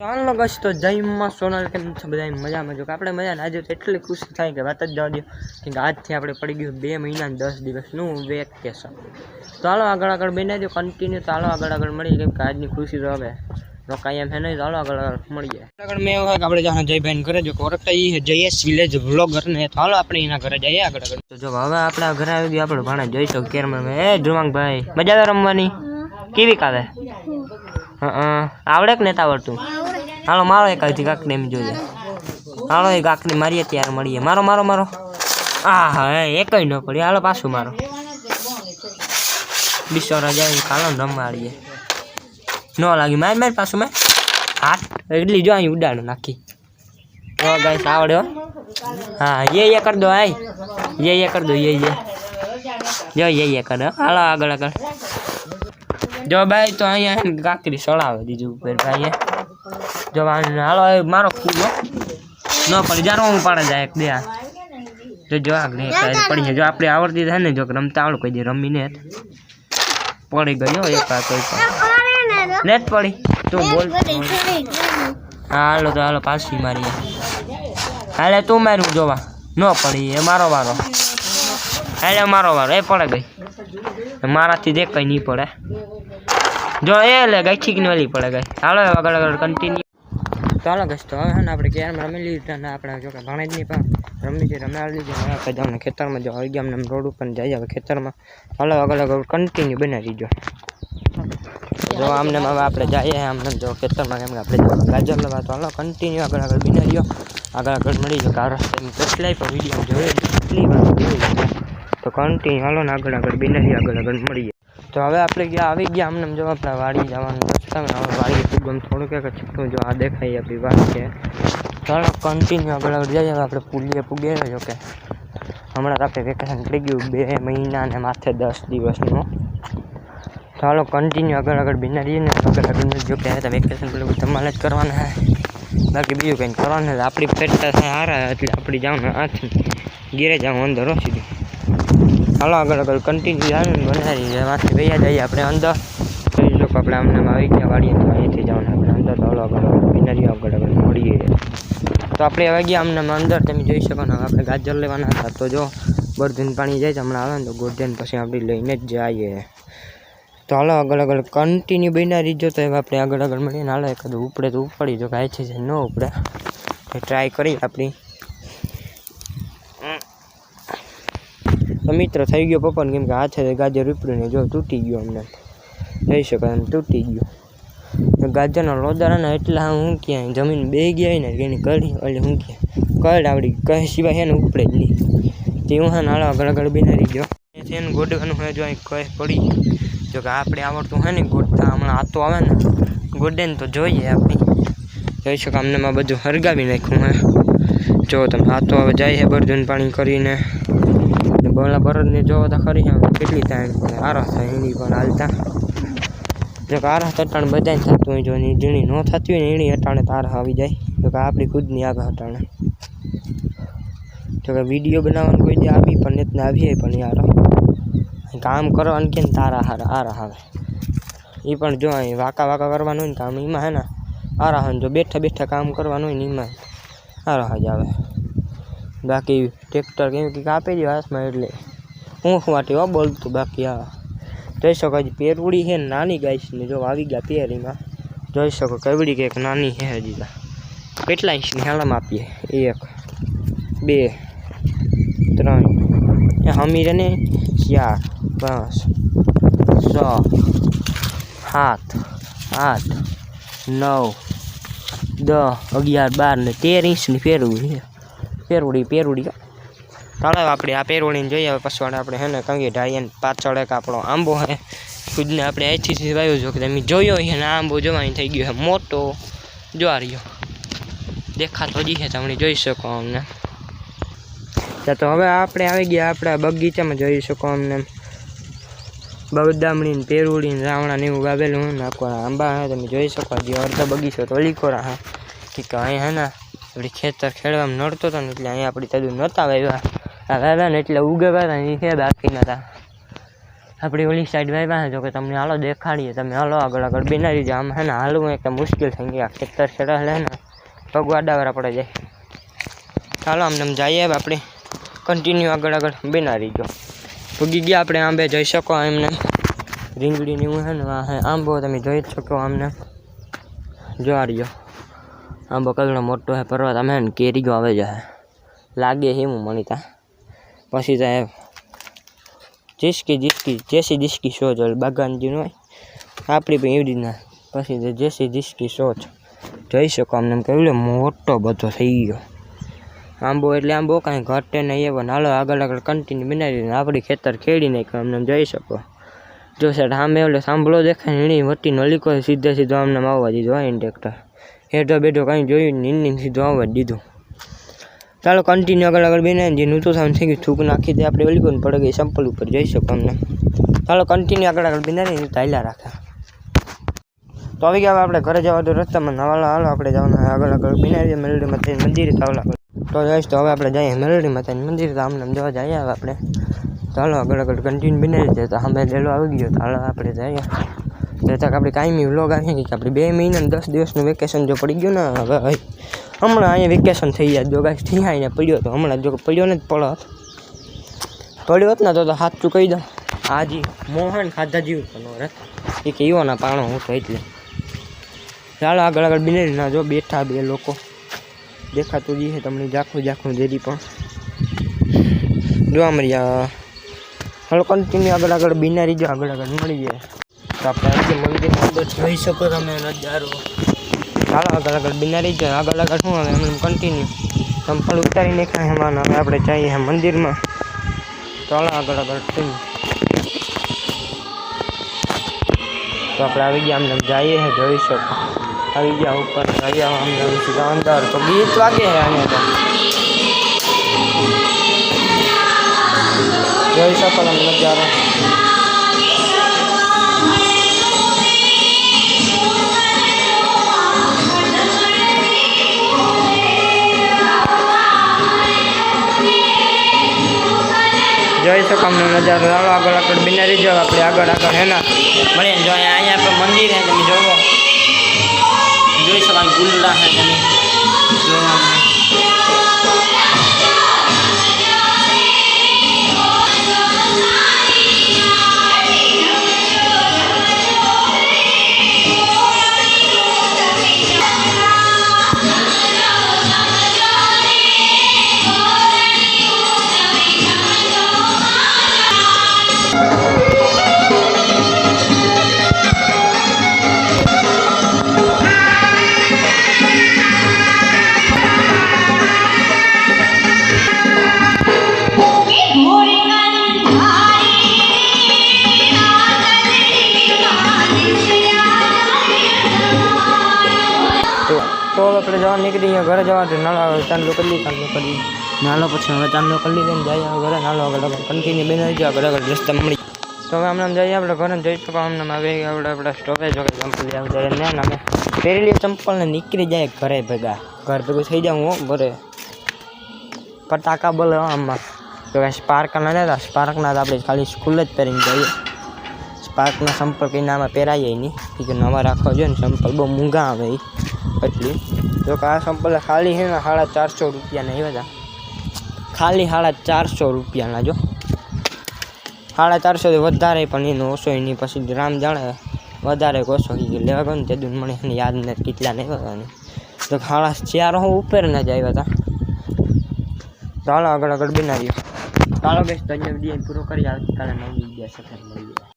ચાલો બસ તો જયમાં સોનલ કેમ છે? બધા મજામાં જો કે આપણે મજા ને આજે તો એટલી ખુશી થાય કે વાત જ જવા દો કે આજથી આપણે પડી ગયું બે મહિના દસ દિવસનું વેકેશન. ચાલો આગળ આગળ બનાવી દો કન્ટિન્યુ ચાલો આગળ આગળ મળી કેમ કે આજની ખુશી તો હવે રોકાઈ એમ હે નહીં. ચાલો આગળ આગળ મળીએ. આગળ મેં એવું આપણે જવાનું જયભાઈ ઘરે જો કોરકટા એ જયેશ વિલેજ વ્લોગર ને. ચાલો આપણે એના ઘરે જઈએ આગળ આગળ. તો જો હવે આપણે ઘરે આવી ગયા આપણે ભાણે જોઈશું કેરમાં એ ધ્રુવાંગભાઈ મજા આવે રમવાની? કેવી કાવે હા આવડે કે નેતા આવડતું હાલો મારો એક હજી કાકડી એમ જોઈએ હાલો એ કાકડી મારીએ ત્યારે મળીએ મારો મારો મારો હા હા એ એકય ન પડી હાલો પાછું મારો બિસ્વરા જાય હાલો ને રમાડીએ ન લાગી માર માર પાછું મેં હાથ એટલી જો અહીં ઉડાડો નાખી ઓ ગાઈસ આવડે હો હા યે યે કર દો આય યે યે કર દો યે યે જો યે યે કર હો. હાલો આગળ આગળ જો ભાઈ તો અહીંયા હે ને કાકડી સળાવે દીધું ઉપર ભાઈએ જો આ- હાલો એ મારો ખૂબ ન પડી જારો હું પાડે જાય એક બે આ. જો જો આગળ પડી છે. જો આપણે આવડતી થાય ને જો રમતા આવડું કોઈ દી રમીને. પડી ગયો એક આ કોઈ પણ. નેટ પડી. તું બોલ. હા હાલો તો હાલો પાછી મારીએ. હાલે તું મારું જોવા. ન પડી એ મારો વારો. હાલે મારો વારો. એ પડે ગઈ. મારાથી દેખ કંઈ નહીં પડે. જો એ લે ગઈ ઠીક નહીં પડે ગઈ. હાલો આગળ આગળ કન્ટિન્યુ ચાલો ગઈ તો હવે ને આપણે કેરમ રમી લીધું અને આપણે જો કે ભણે જ નહીં પણ રમી છે રમાડી લીધી આપણે જાઉં ખેતરમાં જો આવી ગયા અમને રોડ ઉપર જઈએ હવે ખેતરમાં. અલગ અલગ કન્ટિન્યુ બનાવી દીધો જો આમને હવે આપણે જઈએ આમને જો ખેતરમાં કેમ કે આપણે ગાજર લેવા, તો હાલો કન્ટિન્યુ આગળ આગળ બનાવીઓ આગળ આગળ મળી જો કે કેટલાય પણ વીડિયો જોઈએ કેટલી વાર જોઈએ તો કન્ટિન્યુ હાલો ને આગળ આગળ બનાવી આગળ આગળ મળીએ. તો હવે આપણે ગયા, આવી ગયા આમને જો આપણે વાડી જવાનું રસ્તામાં હવે વાડી ખૂબ થોડુંક એક છૂટું જો આ દેખાય આપણી વાત છે ચાલો કન્ટિન્યુ આગળ આગળ જઈએ. આપણે પુલીએ પૂગીએ જો કે. હમણાં આપણે વેકેશન પડી ગયું બે મહિના ને માથે દસ દિવસનું. ચાલો કન્ટિન્યુ આગળ આગળ બિનારીએ ને. આગળ આગળ જો કે વેકેશન પેલું તમારે જ કરવાના હે. બાકી બીજું કંઈ કરવાનું. આપણી પેટ હારા, એટલે આપણી જવાનું આથી ગીરે જવાનું અંદર સીધું હાલો આગળ આગળ કન્ટિન્યુ આવે બનાવી એમાંથી વૈયા જઈએ આપણે અંદર. જોઈ લોકો આપણે આમ આવી ગયા વાળીએ તો અહીંથી જવાનું આપણે અંદર. તો હાલો આગળ બિનારીઓ આગળ આગળ મળીએ. તો આપણે આવી ગયા આમને અંદર. તમે જોઈ શકો ને આપણે ગાજર લેવાના હતા. તો જો બરધીન પાણી જાય છે, હમણાં આવે ને તો ગોરધન પછી આપણે લઈને જ જઈએ. તો હાલો આગળ આગળ કન્ટિન્યુ બનાવી જો તો હવે આપણે આગળ આગળ મળીએ ને. હાલો, એક ઉપડે તો ઉપાડી જો કાંઈ છે ન ઉપડે. ટ્રાય કરી આપણી. તો મિત્ર થઈ ગયો પપ્પાને કેમ કે હાથે ગાજર ઉપડીને જો તૂટી ગયો અમને થઈ શકાય એમ તૂટી ગયો. ગાજરના લોદારાના એટલા હું ક્યાંય જમીન બે ગયા ને એની કઢી એટલે હું ક્યાં કડ આવડી કહે સિવાય એને ઉપડે જ નહીં. તે હું હા નાળા આગળ બિનારી ગયો. એને ગોડવાનું હોય જો અહીં કહે પડી જો કે આપણે આવડતું હોય ને ગોડતા હમણાં આતો આવે ને. ગોડે ને તો જોઈએ આપણે. જોઈ શકો અમને બધું હરગાવી નાખ્યું હે. જો તમે આતો હવે જાય છે બરજન પાણી કરીને. બોલા ભરતને જોવો તો ખરી આમ કેટલી તાણ પડે આરસ થાય એની પણ હાલતા. જો કે આરસ તટાણ બધાને થતું હોય જો ઝીણી ન થતી હોય ને એની અટાણે તારા આવી જાય. જો કે આપણી ખુદની આગળ અટાણે. જો કે વીડિયો બનાવવાનું કોઈ દે આવી પણ ને આવીએ પણ યાર. કામ કરવાનું કે ને તારા હારા? આરા આવે. એ પણ જો અહીં વાકા વાકા કરવાનું હોય ને કામ, એમાં હે ને આરા હોય જો બેઠા બેઠા કામ કરવાનું હોય ને એમાં આરા જ આવે. બાકી ટ્રેક્ટર કેમ કે કાપી દે હાથમાં એટલે. હું વાટી હો બોલતું બાકી આ? જોઈ શકો હજી પેરવડી છે નાની ગાય છે ને જો આવી ગયા પેરીમાં. જોઈ શકો કેવડી કંઈક નાની છે હજી કેટલા ઇંચની હાલમાં આપીએ? એક, બે, ત્રણ. એ હમીર ને? ચાર, પાંચ, છ, સાત, આઠ, નવ, દસ, અગિયાર, બાર ને તેર ઇંચની ફેરવું છે. પેરુડી પેરુડી. ચાલો આપણે આ પેરુડીને જોઈએ, હવે આપણે હે ને કંગી ઢાળીએ પાછળ એક આપણો આંબો હે. ખુદને આપણે અહીંથી સિવાયો જો કે તમે જોયો છે ને આંબો જોવાની થઈ ગયો છે મોટો જોવા રહ્યો દેખાતો જ છે તમને જોઈ શકો અમને. તો હવે આપણે આવી ગયા આપણા બગીચામાં, જોઈ શકો અમને. બગદામણી ને પેરુડી ને રાવણા ને એવું વાવેલું હું નાખો આંબા હા, તમે જોઈ શકો જે અડધો બગીચો તો લીકોરા હા કે અહીંયા હે ને આપણી ખેતર ખેડવામાં નડતો હતો ને એટલે અહીંયા આપણી તદું નહોતા વાવ્યા વાવ્યા ને એટલે ઉગવ્યા હતા એ છે બાકી નહોતા આપણી ઓલી સાઈડ વાવ્યા જો કે તમને હાલો દેખાડીએ. તમે હાલો આગળ આગળ બનાવી જાઓ. આમ હે ને હાલવું એકદમ મુશ્કેલ થઈ ગયા. ખેતર ખેડા લે ને પગવાડાવાળા પડે જાય. ચાલો આમને આમ જઈએ આપણે કન્ટિન્યુ આગળ આગળ બનાવી જો. પૂગી ગયા આપણે આંબે, જઈ શકો એમને રીંગડીની હું હે ને આંબો, તમે જોઈ શકો આમને જો રહ્યો. આંબો બકલનો મોટો હે પર્વત અમે કેરી ને આવે જાય લાગે હે હું પછી તો એ જીસકી જીસકી, જેસી જીસકી શો ઓલી બાગાનજી હોય. આપણી પણ એવી રીતના. પછી તો જેસી જીસકી સોચ જોઈ શકો અમને એમ કેવડો મોટો બધો થઈ ગયો. આંબો એટલે આંબો કાંઈ ઘટે નહીં એવો. નાલો આગળ આગળ કન્ટિન્યુ બનાવીને આપણી ખેતર ખેડી નાખ્યું અમને જોઈ શકો. જો સાહેબ સામે એટલે સાંભળો દેખાય એની વટી નલીકો સીધે સીધો અમને આવવા દીધો હોય ઇન્ડેક્ટર હેઠો બેઠો કાંઈ જોયું નીન સીધું આવવા દીધું. ચાલો કન્ટિન્યુ આગળ આગળ બેને, જે નૂતું થવાનું થઈ ગયું થૂક નાખી દે. આપણે ઓલી પણ પડે ગઈ સંપલ ઉપર જઈ શકો અમને ચાલો કન્ટિન્યુ આગળ આગળ બેને ચાલ્યા રાખે. તો આવી ગયા આપણે ઘરે જવા તો રસ્તામાં નવાલા, હાલો આપણે જવાના આગળ આગળ બિનારી મેલડી માતાજી મંદિરે ચાવલા તો જઈશ તો હવે આપણે જઈએ મેલડી માતાજી મંદિર, તો આમને આમ જવા જઈએ આપણે. ચાલો આગળ આગળ કન્ટિન્યુ બનાવી દે તો સામે જેલો આવી ગયો હાલો આપણે જઈએ. તો આપણે કાયમી વ્લોગ આવી કે આપણે બે મહિના દસ દિવસનું વેકેશન જો પડી ગયું ને, હવે હમણાં અહીંયા વેકેશન થઈ ગયા. જો કાંઈ થઈ અહીંયા પડ્યો તો હમણાં જો પડ્યો ને જ પડત પડ્યો હોત ને તો સાચું કહી દઉં હાજી, મોહન ખાધા જેવું પણ રત એ કે ના પાણો હું તો એટલે. ચાલો આગળ આગળ બિનેરી ના જો બેઠા બે લોકો. દેખાતું જ છે તમને જાખું જાખું દેરી પણ. જોવા મળ્યા હાલો કન્ટિન્યુ આગળ આગળ બિનારી જો આગળ આગળ મળી જાય આપણે આજે મંદિરની અંદર જોઈ શકો તમે નજારો. ચાલો, આગળ આગળ બિનારી જાય. આગળ આગળ શું હવે એમને કન્ટિન્યુ ચંપલ ઉતારી નાખ્યા એમાં હવે આપણે જઈએ મંદિરમાં. ચાલો, આગળ આગળ થઈ તો આપણે આવી ગયા અમને જઈએ છે જોઈ શકો. આવી ગયા ઉપર જઈએ અમને સીધા અંદર. તો ગીત વાગે છે અહીંયા તો. જોઈ શકો તમે નજારો. શકો નજારો. ચાલો આગળ આગળ બિનારી જાઓ આપણે આગળ આગળ હે ના? મળીએ ને જો અહીંયા આપણે મંદિર હે, તમે જોવો. જોઈ શકો ગુલ્લા હે, તમે. જવા નીકળી ગયા, ઘરે જવા તો નાલો હવે ચાંદલો કરી લઈએ ચાંદલો કરી નાલો પછી હવે ચાંદલો કરી લઈએ ને જઈએ ઘરે નાલો આગળ કન્ટિન્યુ બનાવી જાય આગળ આગળ રસ્તા મળી તો હવે હમણાં જઈએ આપણે ઘરે જઈ શકો હમણાં આવી આપણે આપણે સ્ટોપેજ વગર ચંપલ જાય ને અમે પહેરેલી ચંપલ ને નીકળી જાય ઘરે ભેગા. ઘર ભેગું થઈ જાઉં હું, ઘરે. પટાકા બોલે આમાં. તો કે સ્પાર્કના નતા સ્પાર્કના તો આપણે ખાલી સ્કૂલ જ પહેરીને જઈએ. સ્પાર્કના સંપલ કંઈ આમાં પહેરાય નહીં. કે નવા રાખવા જોઈએ ને સંપલ બહુ મૂંઘા આવે એટલી જો કે આ સંપલ ખાલી છે ને સાડા ચારસો રૂપિયાના એવા હતા ખાલી સાડા ચારસો રૂપિયાના જો. સાડા ચારસોથી વધારે પણ એનો ઓછો એની પછી રામ જાણે વધારે ઓછો લેવા ગયો ને તે દૂધ મને એને યાદ નથી કેટલા નહીં હતા તો સાડા ચાર હું ઉપર ના જ આવ્યા હતા. ચાલો આગળ આગળ બનાવીએ. ચાલો બેસ તો અહીંયા વીડિયો પૂરો કરી આવતીકાલે નવી વીડિયો સાથે મળીએ.